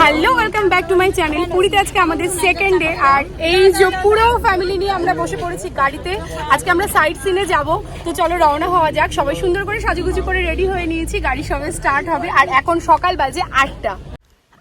Hello welcome back to my channel পুরীতে আজকে আমাদের সেকেন্ড ডে আর এই যে পুরো ফ্যামিলি নিয়ে আমরা বসে পড়েছি গাড়িতে, আজকে আমরা সাইড সিনে যাব। তো চলো রওনা হওয়া যাক। সবাই সুন্দর করে সাজুগুজু করে রেডি হয়ে নিয়েছি। গাড়ি সবাই স্টার্ট হবে। আর এখন সকাল বাজে আটটা।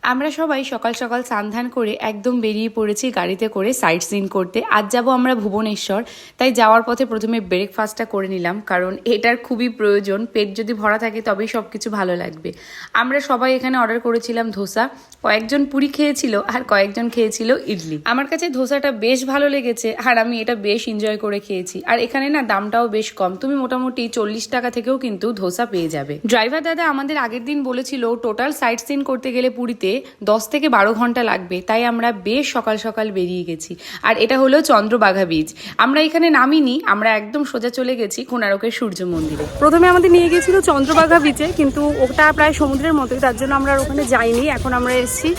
আমরা সবাই সকাল সকাল সান্ধান করে একদম বেরিয়ে পড়েছি গাড়িতে করে সাইট সিন করতে। আজ যাব আমরা ভুবনেশ্বর, তাই যাওয়ার পথে প্রথমে ব্রেকফাস্টটা করে নিলাম, কারণ এটার খুবই প্রয়োজন। পেট যদি ভরা থাকে তবেই সব কিছু ভালো লাগবে। আমরা সবাই এখানে অর্ডার করেছিলাম ধোসা। কয়েকজন পুরি খেয়েছিল আর কয়েকজন খেয়েছিল ইডলি। আমার কাছে ধোসাটা বেশ ভালো লেগেছে আর আমি এটা বেশ এনজয় করে খেয়েছি। আর এখানে না দামটাও বেশ কম। তুমি মোটামুটি চল্লিশ টাকা থেকেও কিন্তু ধোসা পেয়ে যাবে। ড্রাইভার দাদা আমাদের আগের দিন বলেছিল টোটাল সাইট সিন করতে গেলে পুরীতে দশ থেকে বারো ঘণ্টা লাগবে, তাই আমরা বেশ সকাল সকাল বেরিয়ে গেছি। আর এটা হলো চন্দ্রবাঘা বীচ আমরা এখানে নামিনি, আমরা একদম সোজা চলে গেছি কোনারকের সূর্য মন্দিরে। প্রথমে আমাদের নিয়ে গেছিল চন্দ্রবাঘা বিচে কিন্তু ওটা প্রায় সমুদ্রের মতোই, তার জন্য আমরা ওখানে যাইনি। এখন আমরা এসেছি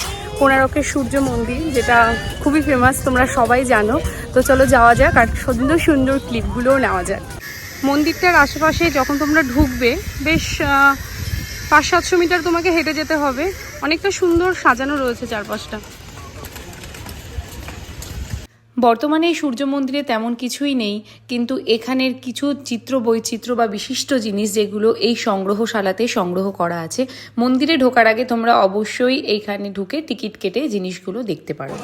কোনারকের সূর্য মন্দির, যেটা খুবই ফেমাস তোমরা সবাই জানো। তো চলো যাওয়া যাক, আর সুন্দর সুন্দর ক্লিপগুলোও নেওয়া যাক। মন্দিরটার আশেপাশে যখন তোমরা ঢুকবে, বেশ পাঁচ সাতশো মিটার তোমাকে হেঁটে যেতে হবে। অনেকটা সুন্দর সাজানো রয়েছে চারপাশটা। বর্তমানে এই সূর্য মন্দিরে তেমন কিছুই নেই, কিন্তু এখানের কিছু চিত্র, বৈচিত্র্য বা বিশিষ্ট জিনিস যেগুলো এই সংগ্রহশালাতে সংগ্রহ করা আছে, মন্দিরে ঢোকার আগে তোমরা অবশ্যই এইখানে ঢুকে টিকিট কেটে জিনিসগুলো দেখতে পারো।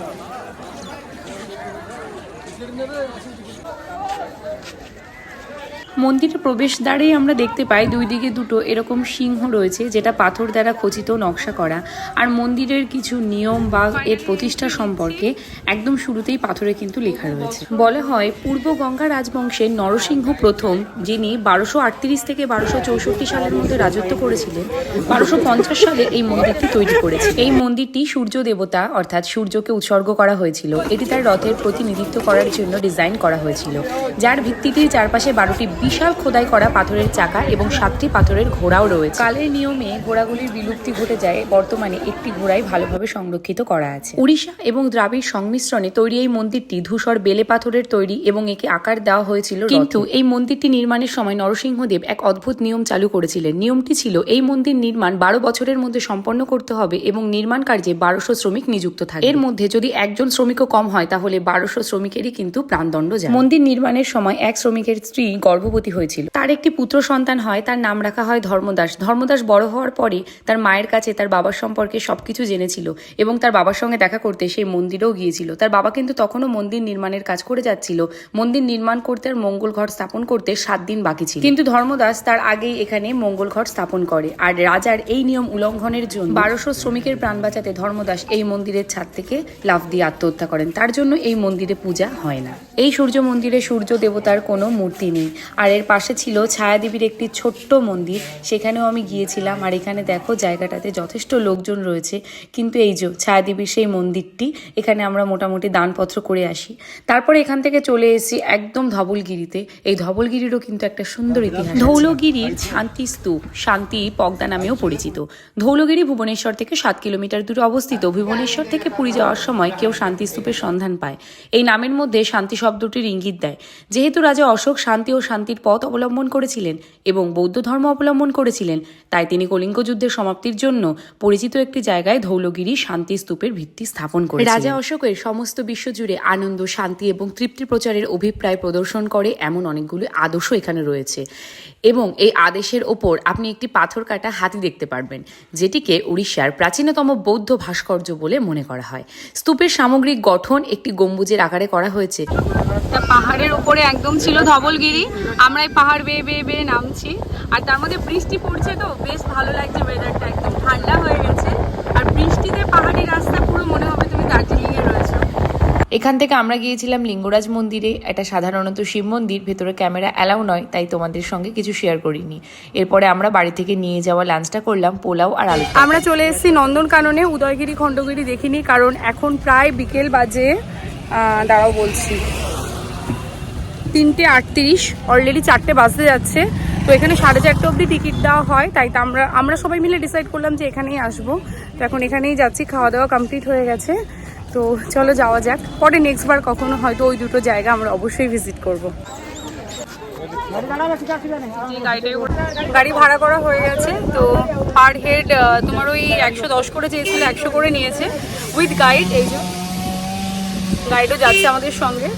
মন্দিরের প্রবেশদ্বারেই আমরা দেখতে পাই দুই দিকে দুটো এরকম সিংহ রয়েছে যেটা পাথর দ্বারা খচিত নকশা করা। আর মন্দিরের কিছু নিয়ম বা এর প্রতিষ্ঠা সম্পর্কে একদম শুরুতেই পাথরে কিন্তু লেখা রয়েছে। বলে হয় পূর্ব গঙ্গা রাজবংশের নরসিংহ প্রথম, যিনি বারোশো আটত্রিশ থেকে বারোশো চৌষট্টি সালের মধ্যে রাজত্ব করেছিলেন, বারোশো পঞ্চাশ সালে এই মন্দিরটি তৈরি করেছে। এই মন্দিরটি সূর্য দেবতা, অর্থাৎ সূর্যকে উৎসর্গ করা হয়েছিল। এটি তার রথের প্রতিনিধিত্ব করার জন্য ডিজাইন করা হয়েছিল। যার ভিত্তিতে চারপাশে বারোটি বিশাল খোদাই করা পাথরের চাকা এবং সাতটি পাথরের ঘোড়াও রয়েছে। কালের নিয়মে ঘোড়াগুলির বিলুপ্তি ঘটে যায় বর্তমানে একটি ঘোড়াই ভালোভাবে সংরক্ষিত করা আছে। উড়িষ্যা এবং দ্রাবিড় সংমিশ্রণে তৈরি এই মন্দিরটি ধূসর বেলে পাথরের তৈরি এবং একে আকার দেওয়া হয়েছিল কিন্তু এই মন্দিরটি নির্মাণের সময় নরসিংহদেব এক অদ্ভুত নিয়ম চালু করেছিলেন। নিয়মটি ছিল এই মন্দির নির্মাণ বারো বছরের মধ্যে সম্পন্ন করতে হবে এবং নির্মাণ কার্যে বারোশো শ্রমিক নিযুক্ত থাকে এর মধ্যে যদি একজন শ্রমিকও কম হয় তাহলে বারোশো শ্রমিকেরই কিন্তু প্রাণদণ্ড যায়। মন্দির নির্মাণের সময় এক শ্রমিকের স্ত্রী গর্ভবতী হয়েছিল। তার একটি পুত্র সন্তান হয়, তার নাম রাখা হয় ধর্মদাস। ধর্মদাস বড় হওয়ার পরে তার মায়ের কাছে তার বাবার সম্পর্কে সবকিছু জেনেছিল এবং তার বাবার সঙ্গে দেখা করতে সেই মন্দিরেও গিয়েছিল। তার বাবা কিন্তু তখনও মন্দির নির্মাণের কাজ করে যাচ্ছিল। মন্দির নির্মাণ করতে আর মঙ্গল ঘর স্থাপন করতে সাত দিন বাকি ছিল। কিন্তু ধর্মদাস তার আগেই এখানে মঙ্গল ঘর স্থাপন করে। আর রাজার এই নিয়ম উল্লঙ্ঘনের জন্য বারোশো শ্রমিকের প্রাণ বাঁচাতে ধর্মদাস এই মন্দিরের ছাদ থেকে লাফ দিয়ে আত্মহত্যা করেন। তার জন্য এই মন্দিরে পূজা হয় না। এই সূর্য মন্দিরে সূর্য দেবতার কোনো মূর্তি নেই। আর এর পাশে ছিল ছায়াদেবীর একটি ছোট্ট মন্দির। সেখানেও আমি গিয়েছিলাম। আর এখানে দেখো, জায়গাটাতে যথেষ্ট লোকজন রয়েছে। কিন্তু এই যে ছায়াদেবীর সেই মন্দিরটি, এখানে আমরা মোটামুটি দানপত্র করে আসি। তারপরে এখান থেকে চলে এসেছি একদম ধবলগিরিতে। এই ধবলগিরিরও কিন্তু একটা সুন্দর ইতিহাস ধৌলগিরির শান্তি স্তূপ শান্তি পগদা নামেও পরিচিত। ধৌলগিরি ভুবনেশ্বর থেকে সাত কিলোমিটার দূরে অবস্থিত। ভুবনেশ্বর থেকে পুরী যাওয়ার সময় কেউ শান্তি স্তূপের সন্ধান পায়। এই নামের মধ্যে শান্তি শব্দটির ইঙ্গিত দেয়। যেহেতু রাজা অশোক শান্তি ও শান্তির পথ অবলম্বন করেছিলেন এবং বৌদ্ধ ধর্ম অবলম্বন করেছিলেন। তাই তিনি কলিঙ্গ যুদ্ধের সমাপ্তির জন্য পরিচিত একটি জায়গায় ধৌলগিরি শান্তি স্তূপের ভিত্তি স্থাপন করে রাজা অশোকের সমস্ত বিশ্বজুড়ে আনন্দ শান্তি এবং তৃপ্তি প্রচারের অভিপ্রায় প্রদর্শন করে এমন অনেকগুলো আদর্শ এখানে রয়েছে। এবং এই আদেশের ওপর আপনি একটি পাথর কাটা হাতি দেখতে পারবেন যেটিকে উড়িষ্যার প্রাচীনতম বৌদ্ধ ভাস্কর্য বলে মনে করা হয়। স্তূপের সামগ্রিক গঠন একটি গম্বুজের আকারে করা হয়েছে। পাহাড়ের উপরে একদম ছিল ধবলগিরি। আমরা এই পাহাড় বেয়ে বেয়ে বেয়ে নামছি। আর তার মধ্যে বৃষ্টি পড়ছে তো বেশ ভালো লাগছে ওয়েদারটা একদম। ঠান্ডা হয়ে গেছে। আর বৃষ্টিতে পাহাড়ি রাস্তা পুরো মনে হবে তুমি দার্জিলিংয়ে রয়েছো। এখান থেকে আমরা গিয়েছিলাম লিঙ্গরাজ মন্দিরে এটা সাধারণত শিব মন্দির ভেতরে ক্যামেরা অ্যালাউ নয় তাই তোমাদের সঙ্গে কিছু শেয়ার করিনি। এরপরে আমরা বাড়ি থেকে নিয়ে যাওয়া লাঞ্চটা করলাম পোলাও আর আলু আমরা চলে এসেছি নন্দনকাননে উদয়গিরি খণ্ডগিরি দেখিনি কারণ এখন প্রায় বিকেল বাজে দাঁড়াও বলছি। তিনটে আটত্রিশ অলরেডি চারটে বাজতে যাচ্ছে। তো এখানে সাড়ে চারটে অবধি টিকিট দেওয়া হয় তাই তো আমরা আমরা সবাই মিলে ডিসাইড করলাম যে এখানেই আসব। তো এখন এখানেই যাচ্ছি খাওয়া দাওয়া কমপ্লিট হয়ে গেছে। তো চলো যাওয়া যাক। পরে নেক্সট বার কখনো হয়তো ওই দুটো জায়গা আমরা অবশ্যই ভিজিট করব। গাড়ি ভাড়া করা হয়ে গেছে তো পার হেড তোমার ওই একশো দশ করে চেয়েছিল একশো করে নিয়েছে। উইথ গাইড এই যে। গাইডও যাচ্ছে আমাদের সঙ্গে।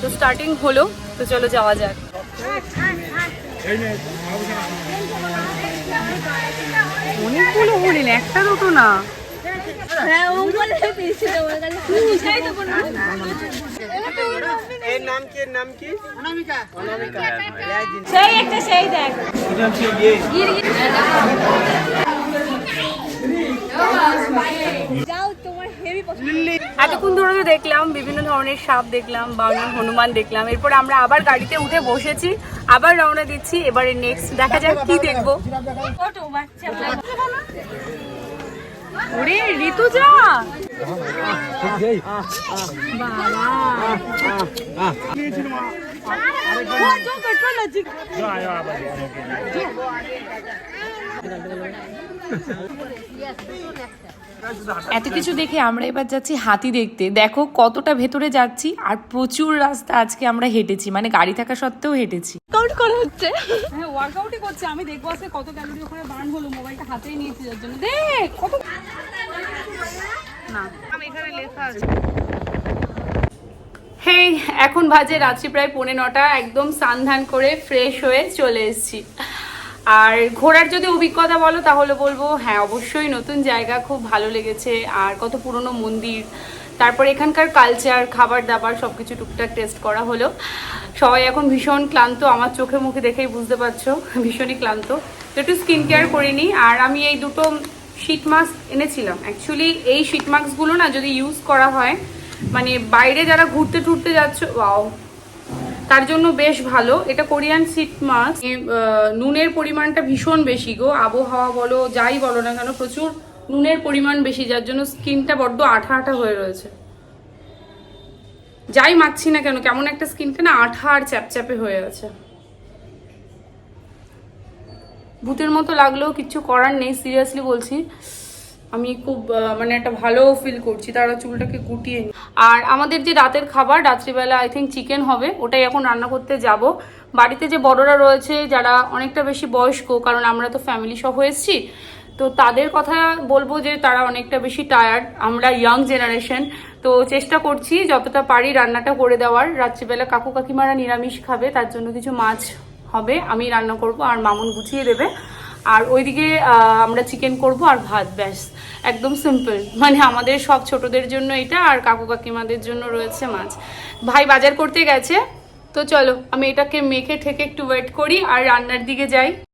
তো স্টার্টিং হলো। তো চলো যাওয়া যাক। অনেকগুলো হরিণ একটা দুটো না। এর নাম কি নাম কি? অনামিকা। অনামিকা। সেই একটা সেই দেখ। এটা হচ্ছে ইয়ে এতক্ষণ ধরে তো দেখলাম বিভিন্ন ধরনের সাপ দেখলাম বাংলা হনুমান দেখলাম। এরপর আমরা আবার গাড়িতে উঠে বসেছি আবার রওনা দিচ্ছি এবারে নেক্সট দেখা যাক কি দেখব। ওরে ঋতুজা এত কিছু দেখে আমরা এবার যাচ্ছি হাতি দেখতে। দেখো কতটা ভেতরে যাচ্ছি আর প্রচুর রাস্তা আজকে আমরা হেঁটেছি। মানে গাড়ি থাকা সত্ত্বেও হেঁটেছি। কাউন্ট করা হচ্ছে। হ্যাঁ ওয়ার্কআউটই করছে। আমি দেখব আজকে কত ক্যালোরি ওখানে বার্ন হলো। মোবাইলটা হাতেই নিয়েছি যার জন্য। দেখ কত না। আমি এখানে লেখা আছে হেই এখন বাজে রাত্রি প্রায় পৌনে নটা। একদম স্নান করে ফ্রেশ হয়ে চলে এসেছি। আর ঘোরার যদি অভিজ্ঞতা বলো, তাহলে বলব হ্যাঁ অবশ্যই নতুন জায়গা, খুব ভালো লেগেছে। আর কত পুরনো মন্দির, তারপর এখানকার কালচার খাবার দাবার সব কিছু টুকটাক টেস্ট করা হলো। সবাই এখন ভীষণ ক্লান্ত, আমার চোখে মুখে দেখেই বুঝতে পারছ, ভীষণই ক্লান্ত। তো একটু স্কিন কেয়ার করে নিই। আর আমি এই দুটো শীট মাস্ক এনেছিলাম। অ্যাকচুয়ালি এই শীট মাস্কগুলো না যদি ইউজ করা হয় মানে বাইরে যারা ঘুরতে টুরতে যাচ্ছ ওয়াও তার জন্য বেশ ভালো। এটা কোরিয়ান সিট মাস্ক নুনের পরিমাণটা ভীষণ বেশি গো। আবহাওয়া বলো, যাই বলো না কেন, প্রচুর নুনের পরিমাণ বেশি, যার জন্য স্কিনটা বড্ড আঠা আঠা হয়ে রয়েছে। যাই মাখছি না কেন, কেমন একটা স্কিনটা না আঠা আর চ্যাপচ্যাপে হয়ে আছে। ভূতের মতো লাগলেও কিছু করার নেই সিরিয়াসলি বলছি। আমি খুব মানে একটা ভালো ফিল করছি, তারা চুলটাকে গুটিয়ে আর আমাদের যে রাতের খাবার, রাত্রিবেলা আই থিঙ্ক চিকেন হবে, ওটাই এখন রান্না করতে যাব। বাড়িতে যে বড়রা রয়েছে, যারা অনেকটা বেশি বয়স্ক, কারণ আমরা তো ফ্যামিলি সহ এসেছি, তো তাদের কথা বলব যে তারা অনেকটা বেশি টায়ার্ড আমরা ইয়াং জেনারেশন তো চেষ্টা করছি যতটা পারি রান্নাটা করে দেওয়ার। রাত্রিবেলা কাকু কাকিমারা নিরামিষ খাবে, তার জন্য কিছু মাছ হবে, আমি রান্না করব, আর মামুন গুছিয়ে দেবে। আর ওইদিকে আমরা চিকেন করব আর ভাত, ব্যাস। একদম সিম্পল মানে আমাদের সব ছোটদের জন্য এটা আর কাকু কাকিমাদের জন্য রয়েছে মাছ। ভাই বাজার করতে গেছে, তো চলো, আমি এটাকে মেখে ঠেকে একটু ওয়েট করি আর রান্নার দিকে যাই।